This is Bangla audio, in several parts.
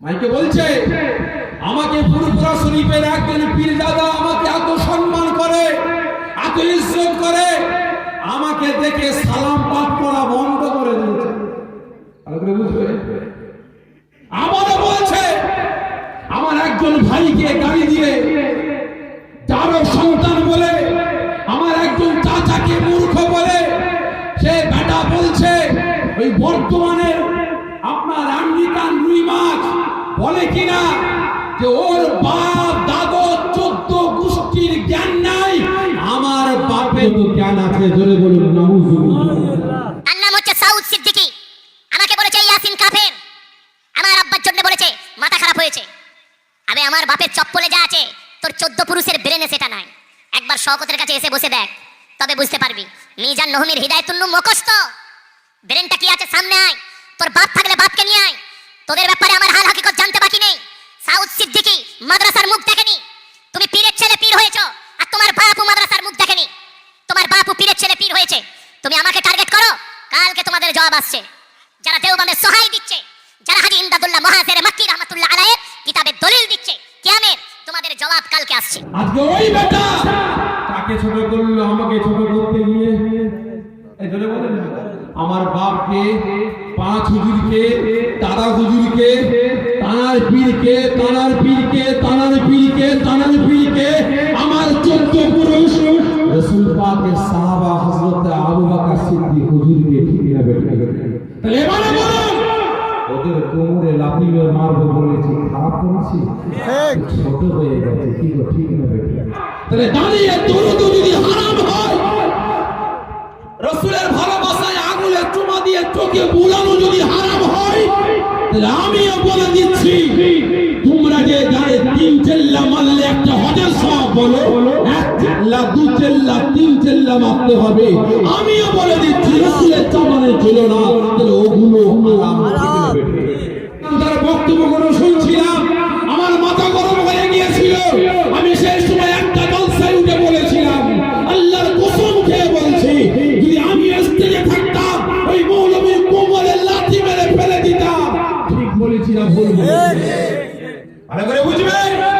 মাইকে বলছে, আমাকে ফুরফুরা শরীফের একজন পীর দাদা আমাকে এত সম্মান করে, এত ইজ্জত করে, আমাকে দেখে সালাম পাঠ করা বন্ধ করে দিয়েছে। বুঝবে? আবারও বলছে, আমার একজন ভাইকে গাড়ি দিয়ে যারও সন্তান বলে, আমার একজন চাচাকে মূর্খ বলে, সে বেটা বলছে, ওই বর্তমানে আপনার বলে কিনা যে ওর বাপ দাদু চোদ্দ গোষ্ঠীর জ্ঞান নাই, আমার বাপের জ্ঞান আছে, জোরে বলুন আমার আবে আমার বাপের চপ্পলে যা আছে, তোর চোদ্দ পুরুষের ব্রেনে সেটা নাই। একবার শওকতের কাছে এসে বসে দেখ, তবে বুঝতে পারবি, মিজান নহমির হৃদায়তুন্নু মুখস্থ। ব্রেনটা কি আছে, সামনে আয়। তোর বাপ থাকলে বাপকে নিয়ে আয়। তোদের ব্যাপারে আমার হাল হাকিকত জানতে বাকি নেই সাউদ সিদ্দিকী মাদ্রাসার মুখ দেখেনি? তুমি পীরের ছেলে পীর হয়েছো আর তোমার বাপও মাদ্রাসার মুখ দেখেনি। তোমার বাপু পীরের ছেলে পীর হয়েছে। তুমি আমাকে টার্গেট করো, কালকে তোমাদের জবাব আসছে। যারা দেওবানের সহায় দিচ্ছে, যারা হাজি ইমদাদুল্লাহ মহাজের মাক্কি রহমাতুল্লাহ আলাইয়ের কিতাবের দলিল দিচ্ছে, কিয়ামের তোমাদের জবাব কালকে আসছে। আজকে ওই বেটা তাকে ছোট করল, আমাকে ছোট করতে গিয়ে। এই জন্য বলেন আমার বাপকে, পাঁচ হুজুরকে তারা হুজুরকে তানার পীরকে তানার পীরকে তানার পীরকে তানার পীরকে আমার চোদ্দ পুরুষ। রসুল পাকের সাহাবা হযরত আবু বকর সিদ্দিক হুজুরকে ঠিক না বেটা তাহলে এবারে বলুন ওদের কোমরে লাফিয়ে মারবো বলেছি খারাপ করেছি ছোট হয়ে গেছে কি ঠিক না তাহলে দাঁড়িয়ে দরুদ যদি হারাম হয় রসুলের ভালোবাসায় আঙুলে চুমা দিয়ে চোখে বুলানো যদি হারাম হয় তাহলে আমিও চেল্লা মারলে একটা হজের সব বলো। এক চেল্লা দু চেল্লা তিন চেল্লা মারতে হবে। আমিও বলে দিচ্ছি রসুলের চামানে ছিল না তাহলে ওগুলো? তার বক্তব্য কোনো শুনছিলাম আমার মাথা গরম হয়ে গিয়েছিল। আমি সেই সময় একটা জলসায় উঠে বলেছিলাম আল্লাহর কসম খেয়ে বলছি যদি আমি স্টেজে থাকতাম ওই মৌলবীর কোমরে লাথি মেরে ফেলে দিতাম। ঠিক বলেছি না ভুল বলেছি? ভালো করে বুঝবে? কারণ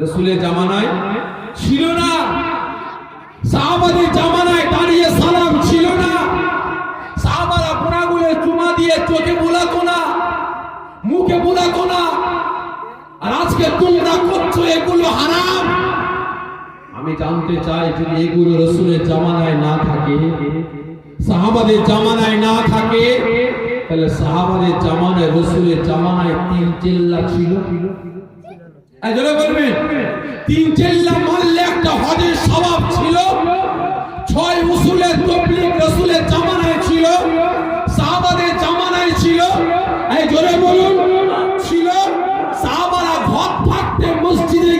রসুলের জামানায় ছিল না। সাহাবাদের জামানায় দাঁড়িয়ে সালাম ছিল না। সাহাবারা পোড়াগুলো চুমা দিয়ে চোখে বুলাতো না, মুখে বুলাতো না। আর আজকে তোমরা করছ এগুলো হারাম। আমি জানতে চাই, যদি এগুলো রসুলের জামানায় না থাকে, সাহাবাদের জামানায় না থাকে, তাহলে সাহাবাদের জামানায়, রসুলের জামানায় তিন চিল্লা ছিল। তিন চিল্লা মারলে একটা হজের স্বভাব ছিল। ছয় উসুলের তবলিগ রসুলের জামানায় ছিল। সাহাবাদের জামানায় ছিল। এই জোরে বলুন। মসজিদে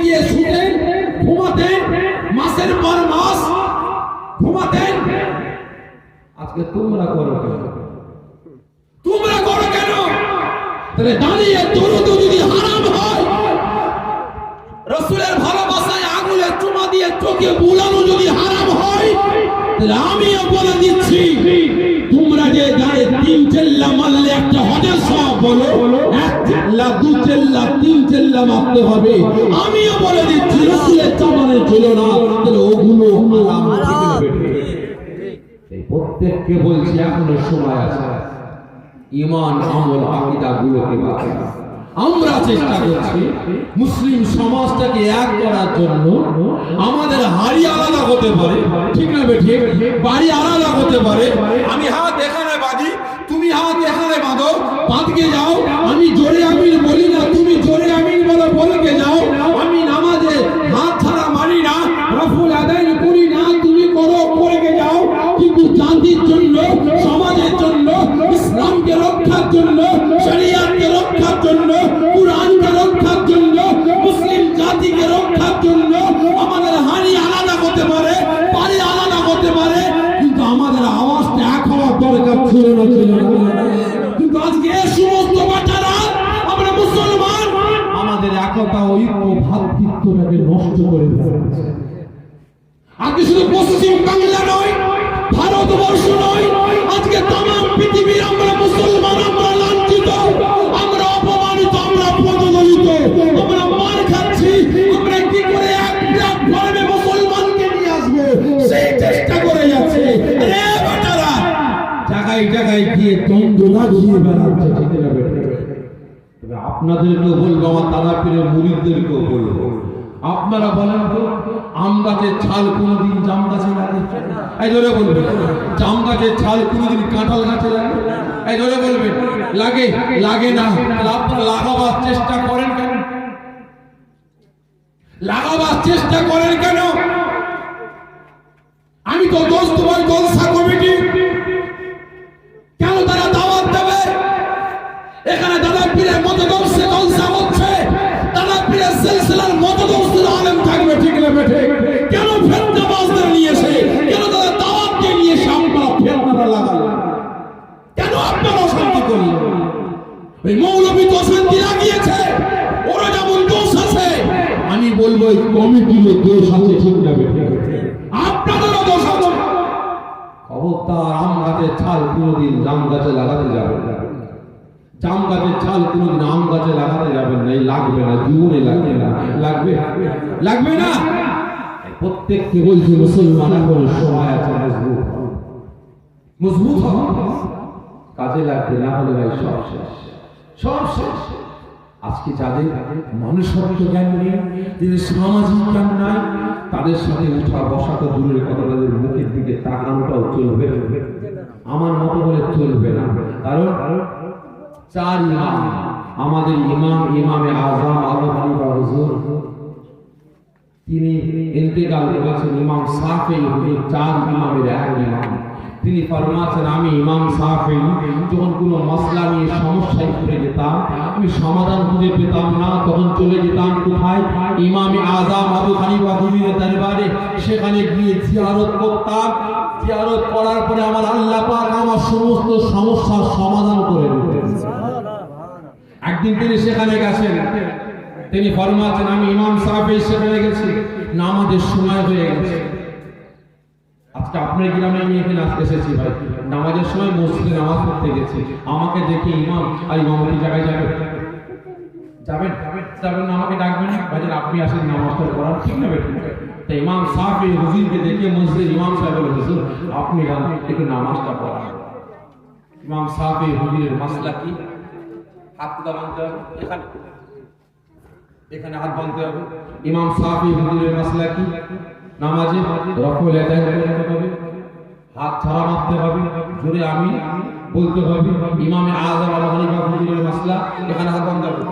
মাসের পর মাস আজকে তোমরা করো কেন? করো কেন? তাহলে দাঁড়িয়ে দরুদ যদি আমিও বলে দিচ্ছি, তোমরা যে গায়ে তিন চেল্লা মারলে একটা হজের সব বলো, এক চেল্লা, দু চেল্লা, তিন চেল্লা মারতে হবে। আমিও বলে দিচ্ছি, রসুলের চামানে ছিল না তাহলে ওগুলো প্রত্যেককে বলছি, এখনও সময় আছে। ইমান, আমল আকিদা গুলোকে বাঁচা আমরা চেষ্টা করছি মুসলিম সমাজটাকে এক করার জন্য। আমাদের হাড়ি আলাদা হতে পারে, ঠিক না বেঠি? বাড়ি আলাদা হতে পারে। আমি হাত এখানে বাঁধি, তুমি হাত এখানে বাঁধো বাঁধকে যাও, আমি জোরে আমি বলি আপনাদেরকেও বলব, আমার মুরিদদেরকেও বলব। আপনারা বলেন তো ছাল জাম গাছে লাগে? বলবে জাম গাছের ছাল কাঁঠাল গাছে লাগে? এই ধরে বলবে লাগে? লাগে না। আপনারা লাগাবার চেষ্টা করেন কেন? লাগাবার চেষ্টা করেন কেন? আমি তো দোস্ত ভাই জলসা কমিটি কেন তারা দাওয়াত দেবে এখানে দাদা পীরের মতদর্শে জলসা হচ্ছে। দাদা পীরের সিলসিলার মতদর্শের আলেম থাকবে ঠিক না বেঠে। কেন ফেরতে বাসদের নিয়ে এসে, কেন তাদের দাওয়াতকে নিয়ে এসে আপনারা ফেরনাটা লাগালেন? কেন আপনারা অশান্তি করলেন? ওই মৌলবী তো অশান্তি লাগিয়েছে। ওরা যেমন দোষ আছে, আমি বলব এই কমিটিরও দোষ আছে ঠিক না বেঠে। আপনাদেরও দোষ আছে। খবরদার আম গাছের ছাল কোনোদিন জাম গাছে লাগাতে যাবে জাম গাছের ছাল কোনোদিন আম গাছে লাগাতে যাবেন না, এই লাগবে না জীবনে লাগবে না, লাগবে। লাগবে না? প্রত্যেককে বলছি, মুসলমান এখন সময় আছে, মজবুত। মজবুত হও। কাজে লাগবে, না হলে ভাই সব শেষ। সব শেষ। আজকে যাদের মানুষত্ব জ্ঞান নেই যাদের সামাজিক জ্ঞান নাই, তাদের সাথে উঠা বসা তো দূরের কথা, তাদের মুখের দিকে তাকানোটাও চলবে আমার মতো বলে চলবে না। কারণ চার ইমাম। আমাদের ইমাম, ইমামে আজম আবু হানিফা হুজুর। তিনি ইন্তেকাল করেছেন ইমাম চার ইমামের এক ইমাম। তিনি আমি ইমাম যখন কোনো মশলা নিয়ে সমস্যায় যেতাম, আমি সমাধান খুঁজে পেতাম না। তখন চলে যেতাম কোথায়? ইমামে আবু হানিফা হুজুরের দরবারে। সেখানে গিয়ে জিয়ারত করতাম। জিয়ারত করার পরে আমার আল্লাহ পাক আমার সমস্ত সমস্যার সমাধান করে দিতেন। একদিন তিনি সেখানে গেছেন। তিনি ফরমাছেন আমি ইমাম সাহেব সেখানে গেছি নামাজের সময় হয়ে গেছে। আজকে আপনার গ্রামে আমি এখানে আজকে এসেছি ভাই। নামাজের সময় মসজিদে নামাজ পড়তে গেছি। আমাকে দেখে ইমাম আর ইমামতি জায়গায় যাবে। যাবেন? যাবেন আমাকে ডাকবেন আপনি আসেন, নামাজটা পড়ান ঠিক না তা ইমাম সাহেব এই দেখে মসজিদের ইমাম সাহেব হুজুর, আপনি একটু নামাজটা পড়ান। ইমাম সাহেব এই মাসলা কি? হাত কোথা বাঁধতে হবে এখানে। হাত বাঁধতে হবে। ইমাম সাফি হুজুরের মাসলা কি? নামাজে রফল করতে হবে। হাত ছাড়া মারতে হবে। জোরে আমি বলতে হবে। ইমামে আজম আল হানিফা হুজুরের মাসলা। এখানে হাত বাঁধতে হবে।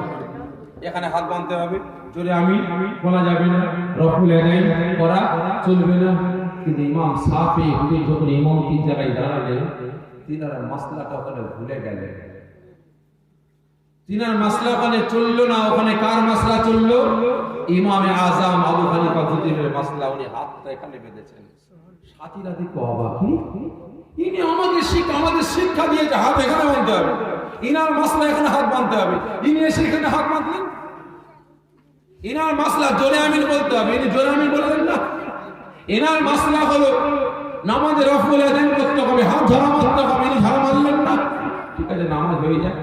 এখানে হাত বাঁধতে হবে। জোরে আমি বলা যাবে না। রফুল আদায় করা চলবে না। কিন্তু ইমাম সাফি হুজুর যখন ইমাম তিন জায়গায় দাঁড়ালেন, তিনারা মাসলাটা ওখানে ভুলে গেলেন। তিনার মাসলা ওখানে চলল না, ওখানে কার মাসলা চলল? ইমামে আজাম আবু হানিফা যুদিনের মাসলা, উনি হাতটা এখানে বেঁধেছেন। সাথীরা দেখো অবাকি ইনি আমাদের শিক্ষা আমাদের শিক্ষা দিয়েছে হাত এখানে বাঁধতে হবে। ইনার মাসলা এখানে হাত বাঁধতে হবে। ইনি এসে এখানে হাত বাঁধলেন। ইনার মাসলা জোরে আমিন বলতে হবে। ইনি জোরে আমিন বললেন না। এনার মাসলা হলো নামাজের রফুল আদান করতে হবে, হাত ধরা মারতে হবে, ইনি ধরা মারলেন না। ঠিক আছে, নামাজ হয়ে যায়।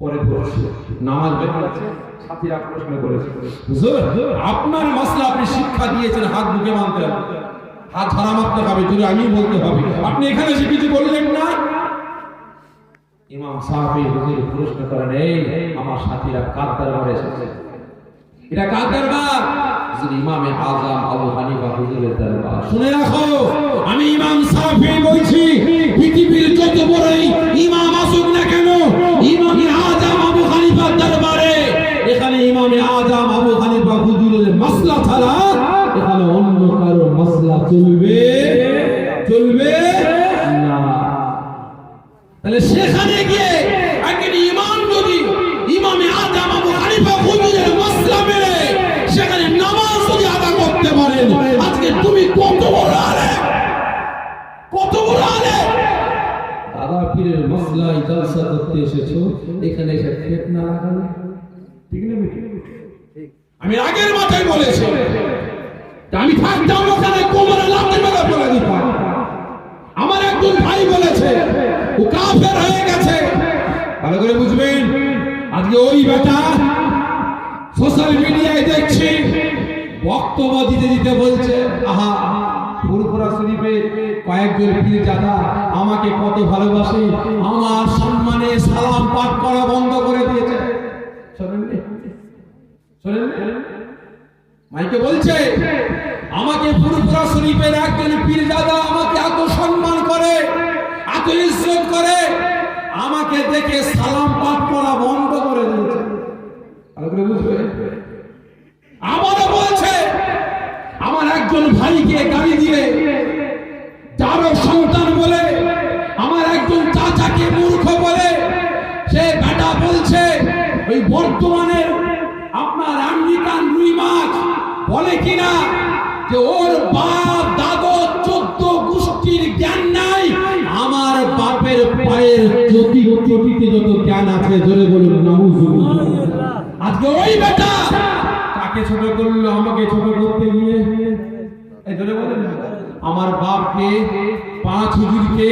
পরে নামাজ আছে করেছে। আপনার আপনি শিক্ষা দিয়েছেন, হাত বুকে মানতে হবে। হাত হবে, যদি আমি বলতে হবে। আপনি এখানে এসে কিছু বললেন না? ইমাম সাহাবি প্রশ্ন করেন, এই আমার সাথীরা কার দরবারে এসেছে? এটা কার দরবার? ইমামে আজম আবু হানিফা হুজুরের দরবার। শুনে রাখো, আমি ইমাম সাহাবি বলছি, পৃথিবীর যত বড়ই ইমাম জলসা করতে এসেছ এখানে এসে ফেতনা লাগানো। ঠিক না আমি আগের মাথায় বলেছি তা আমি থাকতাম ওখানে কোমরে লাঠি মেরে ফেলে দিতাম। আমার একজন ভাই বলেছে ও কাফের হয়ে গেছে। ভালো করে বুঝবেন আজকে ওই বেটা সোশ্যাল মিডিয়ায় দেখছি বক্তব্য দিতে দিতে বলছে আহা ফুরফুরা শরীফে কয়েকজন পীর দাদা আমাকে কত ভালোবাসে, আমার সম্মানে সালাম পাঠ করা বন্ধ করে দিয়েছে? মাইকে বলছে, আমাকে ফুরফুরা শরীফের একজন পীর দাদা আমাকে এত সম্মান করে, এত ইজ্জত করে, আমাকে দেখে সালাম পাঠ করা বন্ধ করে দিয়েছে বুঝবে আমার একজন ভাইকে গাড়ি দিয়ে, যারও সন্তান বলে, আমার একজন চাচাকে মূর্খ বলে, সে বেটা বলছে, ওই বর্তমানের আপনার আমেরিকান রুই মাছ বলে কিনা যে ওর বাপ দাদু চোদ্দ গোষ্ঠীর জ্ঞান নাই? আমার বাপের পায়ের জ্যোতি চটিতে যত জ্ঞান আছে, জোরে বলুন আজকে ওই বেটা কাকে ছোট করল আমাকে ছোট করতে গিয়ে। ধরে বলেন। আমার বাপকে পাঁচ হুজুরকে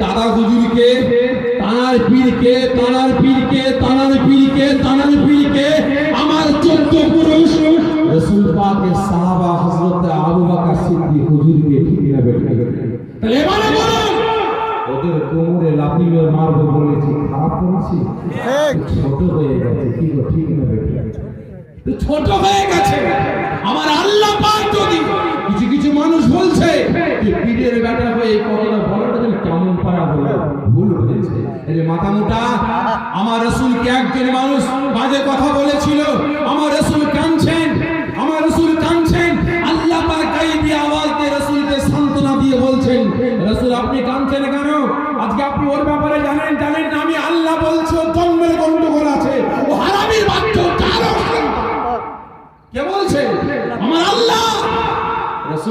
দাদা হুজুরকে তানার পীরকে তানার পীরকে তানার পীরকে তানার পীরকে আমার চোদ্দ পুরুষ রসুল পাকের সাহাবা হযরত আবু বকর সিদ্দিক হুজুরকে ঠিক না বেঠে তাহলে এবারে বলুন ওদের কোমরে মেরে মারবো বলেছি খারাপ করেছি? ছোট হয়ে গেছে কি ঠিক না বেঠে ছোট হয়ে গেছে, আমার আল্লাহ পাক যদি কিছু কিছু মানুষ বলছে যে পীরের বেটা হয়ে কথাটা কেমন পারা হলো, ভুল হয়েছে। এই মাথা মোটা। আমার রসুলকে একজন মানুষ বাজে কথা বলেছিল, আমার রসুল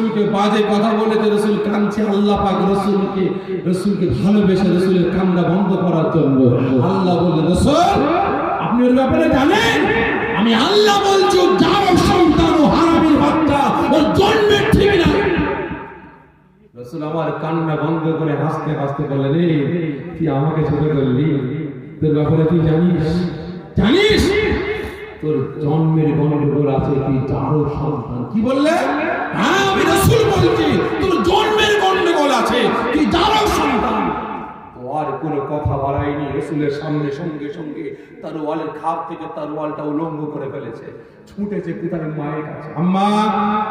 রসুলকে বাজে কথা বলেছে রসুল কাঁদছে, আল্লাহ পাক রসুলকে রসুলকে ভালোবেসে রসুলের কান্না বন্ধ করার জন্য আল্লাহ বলে রসুল, আপনি ওর ব্যাপারে জানেন? আমি আল্লাহ বলছি যার সন্তান, ও হারামির বাচ্চা, ওর জন্মের ঠিক না রসুল আমার কান্না বন্ধ করে হাসতে হাসতে বলে রে তুই আমাকে ছোট করলি? তোর ব্যাপারে তুই জানিস? জানিস? তোর জন্মের গন্ডগোল আছে তুই যারও সন্তান। কি বললে? হ্যাঁ আমি রসুল বলছি, তোর জন্মের গন্ডগোল আছে তুই যারও সন্তান। আর কোনো কথা বাড়ায়নি, রসুলের সামনে সঙ্গে সঙ্গে তার ওয়ালের খাপ থেকে তার ওয়ালটা উলঙ্গ করে ফেলেছে। ছুটেছে পিতার মায়ের কাছে। আম্মা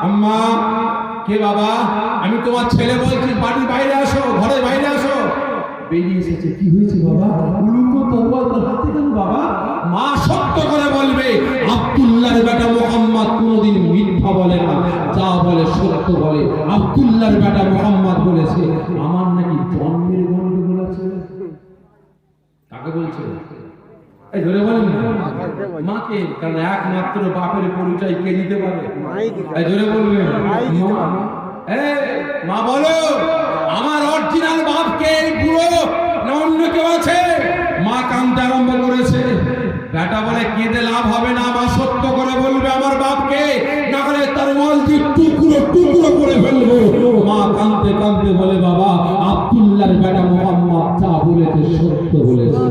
আম্মা, কে বাবা? আমি তোমার ছেলে বলছি বাড়ির বাইরে আসো ঘরের বাইরে আসো। বেরিয়ে এসেছে। কি হয়েছে বাবা? আমার নাকি জন্মের গন্ডগোল আছে। কাকে বলছে? ধরে বলেন মাকে, কারণ একমাত্র বাপের পরিচয় কে দিতে পারে? ধরে বলবেন মা। বলো, আমার অরিজিনাল বাপকে না অন্য কেউ আছে? মা কান্দতে আরম্ভ করেছে। বেটা বলে, কেঁদে লাভ হবে না, মা সত্য করে বলবে আমার বাপকে। না করে তার মলজি টুকরো টুকরো করে ফেলব। মা কান্দতে কান্দতে বলে, বাবা, আব্দুল্লাহর বেটা মোহাম্মদ যা বলেছে, সত্য বলেছে।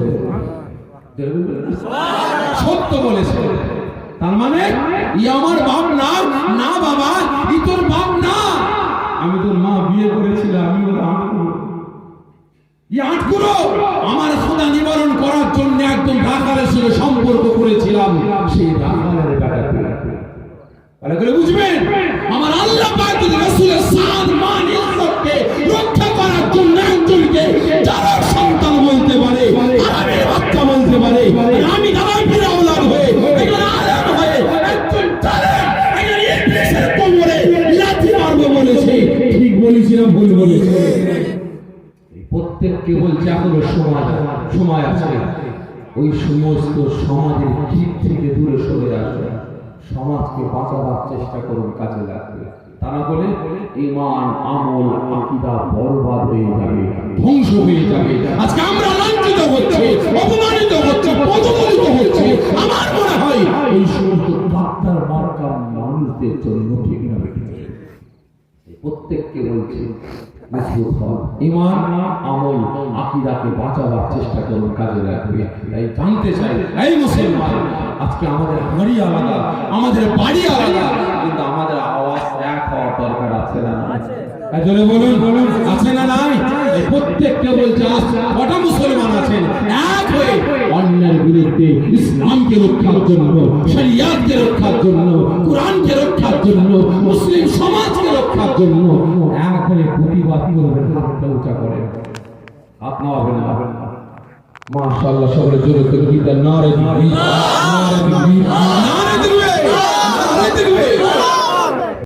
সত্য বলেছে। তার মানে ই আমার বাপ না না বাবা, ই তোর বাপ না। আমি তোর মা বিয়ে করেছিলাম, আমি আটকুড়ো আমার খোদা নিবারণ করার জন্য একদম ঢাকারের সঙ্গে সম্পর্ক করেছিলাম, সেই ঢাকার বুঝবেন? আমার আল্লাহ পাক যদি ওই সমস্ত সমাজের ঠিক থেকে দূরে সরে আসবে সমাজকে বাঁচাবার চেষ্টা করুন কাজে লাগবে। তারা বলে ইমান আমল, আকিদা বরবাদ হয়ে যাবে, ধ্বংস হয়ে যাবে। আজকে আমরা লাঞ্ছিত হচ্ছে, অপমানিত হচ্ছে হচ্ছে। আমার মনে হয় এই সমস্ত ডাক্তার মার্কা মানুষদের জন্য ঠিক না। প্রত্যেককে বলছে ইমান আমল আকিদাকে বাঁচাবার চেষ্টা করুন কাজে লাগবে। তাই জানতে চাই এই মুসলমান আজকে আমাদের হাঁড়ি আলাদা আমাদের বাড়ি আলাদা কিন্তু আমাদের আওয়াজ এক হওয়ার দরকার আছে না জোরে বলুন বলুন আছে না নাই? প্রত্যেককে বলছে আজ কটা মুসলমান আছেন? এক হয়ে অন্যের বিরুদ্ধে ইসলামকে রক্ষার জন্য শরিয়াতকে রক্ষার জন্য কোরআনকে রক্ষার জন্য মুসলিম রক্ষার জন্য এক হয়ে প্রতিবাদ করবেন হাতটা উঁচা করে। হাত হবে না। মাশাআল্লাহ সবাই জোরে করে গীতা নারে দিবি। নারে দিবি। নারে দিবি। নারে দিবি।